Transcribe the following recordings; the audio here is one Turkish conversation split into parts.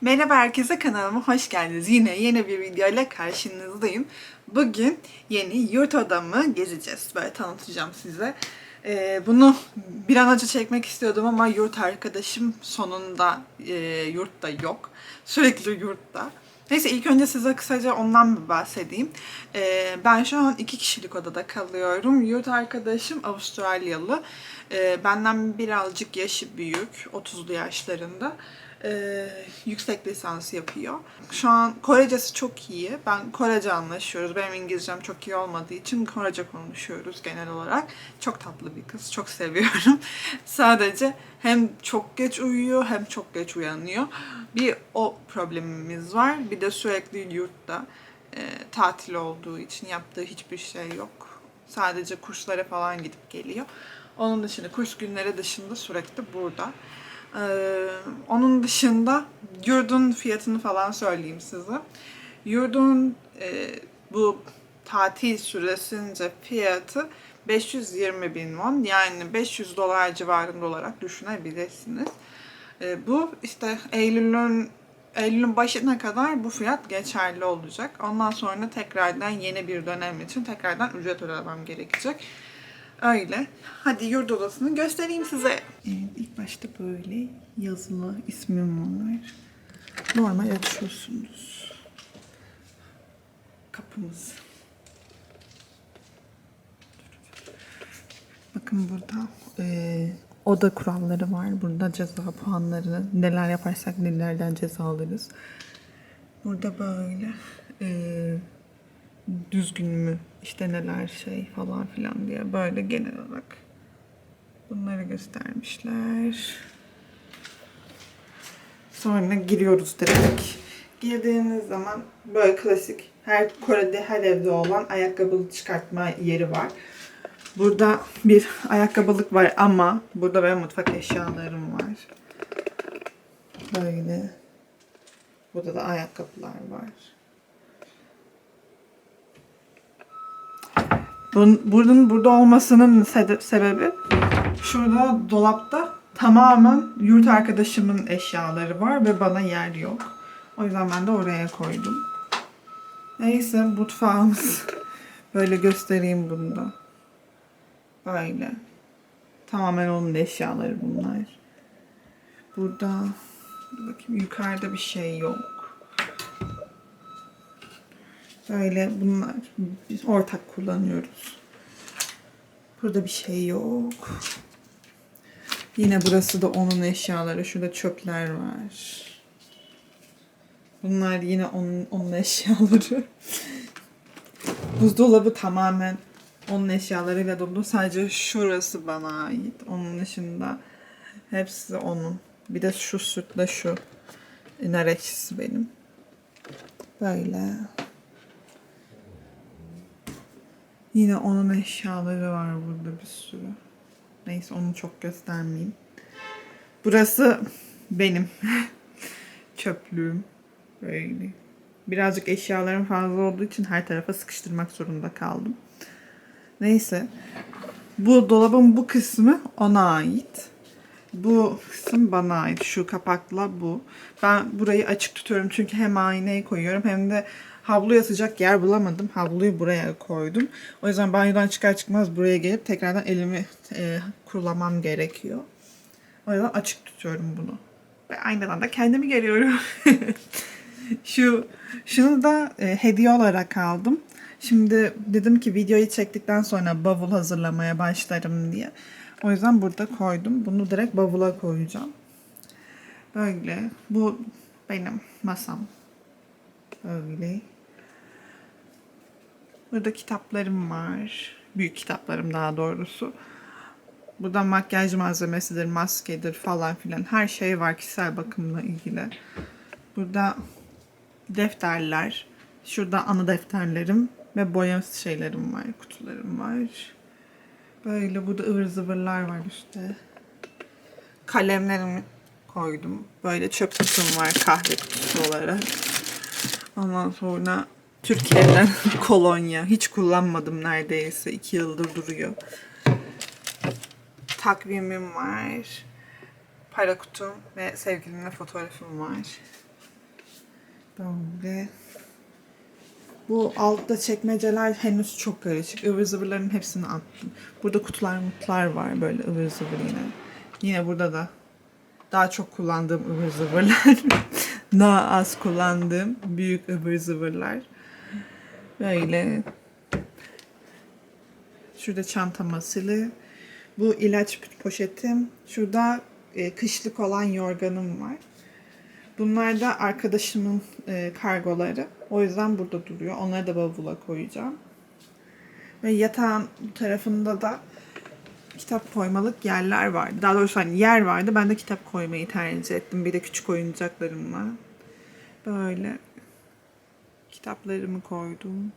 Merhaba herkese kanalıma hoş geldiniz. Yine yeni bir video ile karşınızdayım. Bugün yeni yurt odamı gezeceğiz. Böyle tanıtacağım size. Ee, bunu bir an önce çekmek istiyordum ama yurt arkadaşım sonunda e, yurtta yok. Sürekli yurtta. Neyse ilk önce size kısaca ondan bir bahsedeyim. Ee, ben şu an iki kişilik odada kalıyorum. Yurt arkadaşım Avustralyalı. Ee, benden birazcık yaşı büyük. 30'lu yaşlarında. Ee, yüksek lisans yapıyor. Şu an Korecesi çok iyi. Ben Korece anlaşıyoruz. Benim İngilizcem çok iyi olmadığı için Korece konuşuyoruz genel olarak. Çok tatlı bir kız. Çok seviyorum. Sadece hem çok geç uyuyor hem çok geç uyanıyor. Bir o problemimiz var. Bir de sürekli yurtta e, tatil olduğu için yaptığı hiçbir şey yok. Sadece kurslara falan gidip geliyor. Onun dışında kurs günleri dışında sürekli burada. Ee, onun dışında yurdun fiyatını falan söyleyeyim size. Yurdun e, bu tatil süresince fiyatı 520 bin won yani 500 dolar civarında olarak düşünebilirsiniz. E, bu işte Eylül'ün Eylül'ün başına kadar bu fiyat geçerli olacak. Ondan sonra tekrardan yeni bir dönem için tekrardan ücret ödemem gerekecek. Öyle. Hadi yurt odasını göstereyim size. Evet, ilk başta böyle yazılı ismim var. Normal açıyorsunuz. Kapımız. Bakın burada eee, oda kuralları var. Burada ceza puanları. Neler yaparsak nelerden ceza alırız. Burada böyle eee düzgün mü işte neler şey falan filan diye böyle genel olarak bunları göstermişler. Sonra giriyoruz direkt. Girdiğiniz zaman böyle klasik her Kore'de her evde olan ayakkabı çıkartma yeri var. Burada bir ayakkabılık var ama burada benim mutfak eşyalarım var. Böyle. Burada da ayakkabılar var. Bunun, bunun burada olmasının sebebi şurada dolapta tamamen yurt arkadaşımın eşyaları var ve bana yer yok. O yüzden ben de oraya koydum. Neyse mutfağımız. Böyle göstereyim bunu da. Böyle. Tamamen onun eşyaları bunlar. Burada bakayım yukarıda bir şey yok. Böyle bunlar biz ortak kullanıyoruz. Burada bir şey yok. Yine burası da onun eşyaları. Şurada çöpler var. Bunlar yine onun, onun eşyaları. Buzdolabı tamamen onun eşyalarıyla dolu. Sadece şurası bana ait. Onun dışında hepsi onun. Bir de şu sütle şu. nar benim. Böyle. Yine onun eşyaları var burada bir sürü. Neyse onu çok göstermeyeyim. Burası benim çöplüğüm. Böyle. Birazcık eşyalarım fazla olduğu için her tarafa sıkıştırmak zorunda kaldım. Neyse. Bu dolabın bu kısmı ona ait. Bu kısım bana ait. Şu kapakla bu. Ben burayı açık tutuyorum çünkü hem aynayı koyuyorum hem de havlu yatacak yer bulamadım. Havluyu buraya koydum. O yüzden banyodan çıkar çıkmaz buraya gelip tekrardan elimi e, kurulamam gerekiyor. O yüzden açık tutuyorum bunu. Ve aynadan da kendimi görüyorum. Şu şunu da e, hediye olarak aldım. Şimdi dedim ki videoyu çektikten sonra bavul hazırlamaya başlarım diye. O yüzden burada koydum. Bunu direkt bavula koyacağım. Böyle. Bu benim masam. Böyle. Burada kitaplarım var. Büyük kitaplarım daha doğrusu. Burada makyaj malzemesidir, maskedir falan filan. Her şey var kişisel bakımla ilgili. Burada defterler. Şurada ana defterlerim ve boya şeylerim var, kutularım var. Böyle burada ıvır zıvırlar var işte. Kalemlerimi koydum. Böyle çöp kutum var kahve kutusu olarak. Ondan sonra Türkiye'den kolonya. Hiç kullanmadım neredeyse. iki yıldır duruyor. Takvimim var. Para kutum ve sevgilimle fotoğrafım var. Böyle. Bu altta çekmeceler henüz çok karışık. Ivır zıvırların hepsini attım. Burada kutular mutlar var böyle ıvır zıvır yine. Yine burada da daha çok kullandığım ıvır zıvırlar. daha az kullandığım büyük ıvır zıvırlar. Böyle. Şurada çantam asılı. Bu ilaç poşetim. Şurada e, kışlık olan yorganım var. Bunlar da arkadaşımın e, kargoları. O yüzden burada duruyor. Onları da bavula koyacağım. Ve yatağın bu tarafında da kitap koymalık yerler vardı. Daha doğrusu hani yer vardı. Ben de kitap koymayı tercih ettim. Bir de küçük oyuncaklarım var. Böyle kitaplarımı koydum.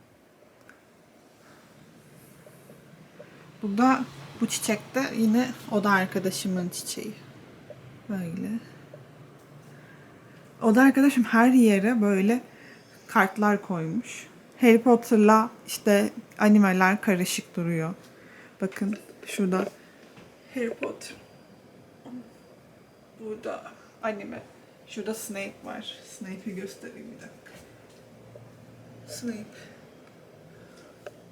Bu da bu çiçek de yine o da arkadaşımın çiçeği. Böyle. O da arkadaşım her yere böyle kartlar koymuş. Harry Potter'la işte animeler karışık duruyor. Bakın şurada Harry Potter. Burada anime. Şurada Snape var. Snape'i göstereyim bir dakika. Snape.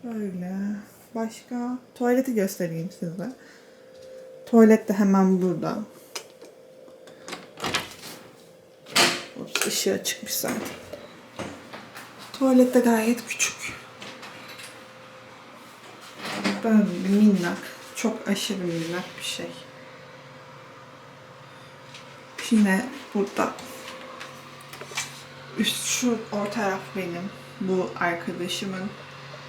Böyle. Başka? Tuvaleti göstereyim size. Tuvalet de hemen burada. Ups, ışığı çıkmış zaten. Tuvalet de gayet küçük. Böyle bir minnak. Çok aşırı minnak bir şey. Yine burada. Üst şu orta taraf benim. Bu arkadaşımın.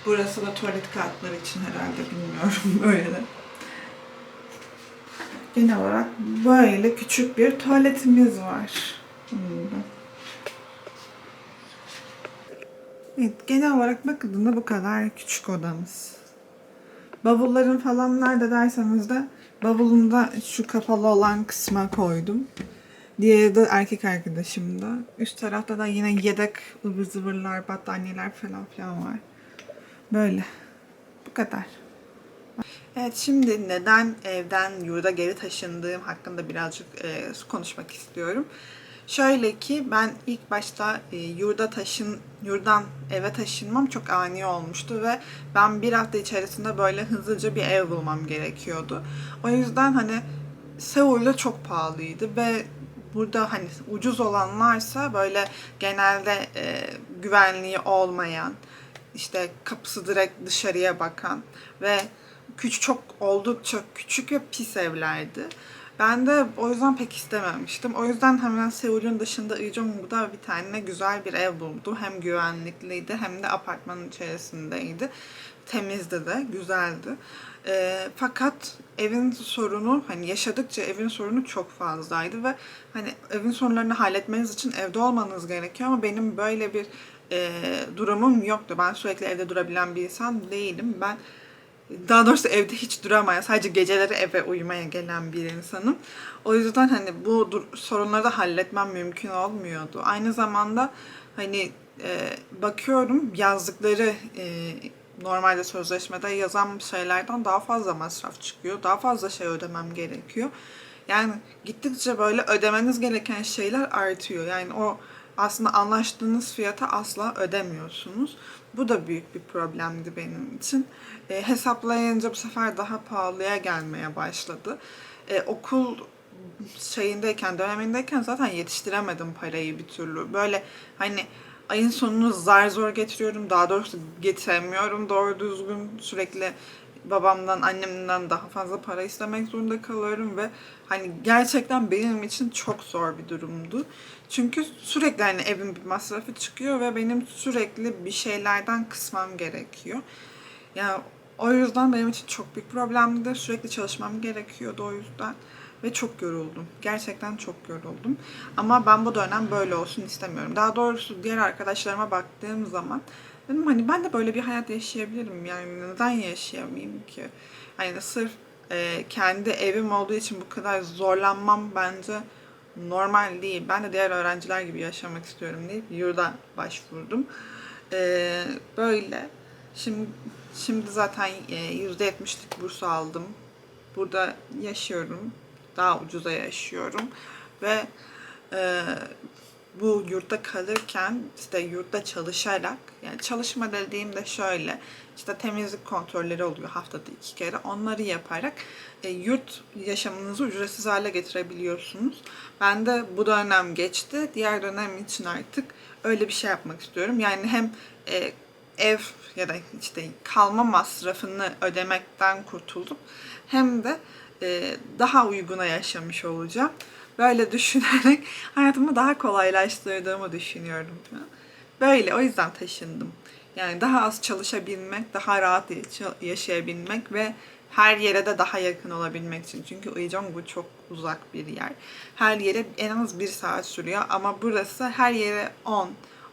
Burası da tuvalet kağıtları için herhalde bilmiyorum böyle. Genel olarak böyle küçük bir tuvaletimiz var. Evet, genel olarak bakıldığında bu kadar küçük odamız. Bavulların falan nerede derseniz de bavulumda şu kapalı olan kısma koydum. Diğeri de erkek arkadaşımda. Üst tarafta da yine yedek ıvır zıvırlar, battaniyeler falan filan var. Böyle. Bu kadar. Evet şimdi neden evden yurda geri taşındığım hakkında birazcık e, konuşmak istiyorum. Şöyle ki ben ilk başta e, yurda taşın yurdan eve taşınmam çok ani olmuştu ve ben bir hafta içerisinde böyle hızlıca bir ev bulmam gerekiyordu. O yüzden hani Seul'de çok pahalıydı ve burada hani ucuz olanlarsa böyle genelde e, güvenliği olmayan işte kapısı direkt dışarıya bakan ve küçük çok oldukça küçük ve pis evlerdi. Ben de o yüzden pek istememiştim. O yüzden hemen Seul'ün dışında Ijeongbu'da bir tane güzel bir ev buldum. Hem güvenlikliydi hem de apartmanın içerisindeydi. Temizdi de, güzeldi. Ee, fakat evin sorunu, hani yaşadıkça evin sorunu çok fazlaydı ve hani evin sorunlarını halletmeniz için evde olmanız gerekiyor ama benim böyle bir e, durumum yoktu. Ben sürekli evde durabilen bir insan değilim. Ben daha doğrusu evde hiç duramayan, sadece geceleri eve uyumaya gelen bir insanım. O yüzden hani bu sorunları da halletmem mümkün olmuyordu. Aynı zamanda hani e, bakıyorum yazdıkları e, normalde sözleşmede yazan şeylerden daha fazla masraf çıkıyor. Daha fazla şey ödemem gerekiyor. Yani gittikçe böyle ödemeniz gereken şeyler artıyor. Yani o aslında anlaştığınız fiyata asla ödemiyorsunuz. Bu da büyük bir problemdi benim için. E, hesaplayınca bu sefer daha pahalıya gelmeye başladı. E, okul şeyindeyken, dönemindeyken zaten yetiştiremedim parayı bir türlü. Böyle hani ayın sonunu zar zor getiriyorum. Daha doğrusu getiremiyorum doğru düzgün. Sürekli babamdan, annemden daha fazla para istemek zorunda kalıyorum ve hani gerçekten benim için çok zor bir durumdu. Çünkü sürekli hani evin bir masrafı çıkıyor ve benim sürekli bir şeylerden kısmam gerekiyor. Yani o yüzden benim için çok büyük problemdi. Sürekli çalışmam gerekiyordu o yüzden. Ve çok yoruldum. Gerçekten çok yoruldum. Ama ben bu dönem böyle olsun istemiyorum. Daha doğrusu diğer arkadaşlarıma baktığım zaman dedim hani ben de böyle bir hayat yaşayabilirim. Yani neden yaşayamayayım ki? Hani sırf e, kendi evim olduğu için bu kadar zorlanmam bence normal değil. Ben de diğer öğrenciler gibi yaşamak istiyorum deyip yurda başvurdum. E, böyle. Şimdi şimdi zaten e, %70'lik burs aldım. Burada yaşıyorum. Daha ucuza yaşıyorum. Ve e, bu yurtta kalırken işte yurtta çalışarak yani çalışma dediğimde şöyle işte temizlik kontrolleri oluyor haftada iki kere onları yaparak e, yurt yaşamınızı ücretsiz hale getirebiliyorsunuz. Ben de bu dönem geçti. Diğer dönem için artık öyle bir şey yapmak istiyorum. Yani hem e, ev ya da işte kalma masrafını ödemekten kurtuldum. Hem de e, daha uyguna yaşamış olacağım. Böyle düşünerek hayatımı daha kolaylaştırdığımı düşünüyorum. Böyle o yüzden taşındım. Yani daha az çalışabilmek, daha rahat yaşa- yaşayabilmek ve her yere de daha yakın olabilmek için. Çünkü Uijeongbu çok uzak bir yer. Her yere en az bir saat sürüyor ama burası her yere 10,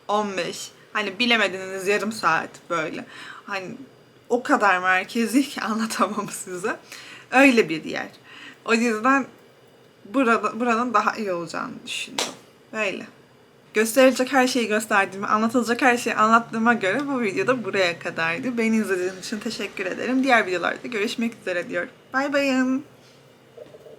15, hani bilemediniz yarım saat böyle. Hani o kadar merkezi ki anlatamam size. Öyle bir yer. O yüzden burada buranın daha iyi olacağını düşündüm. Böyle. Gösterilecek her şeyi gösterdiğimi, anlatılacak her şeyi anlattığıma göre bu videoda buraya kadardı. Beni izlediğiniz için teşekkür ederim. Diğer videolarda görüşmek üzere diyorum. Bay bayın.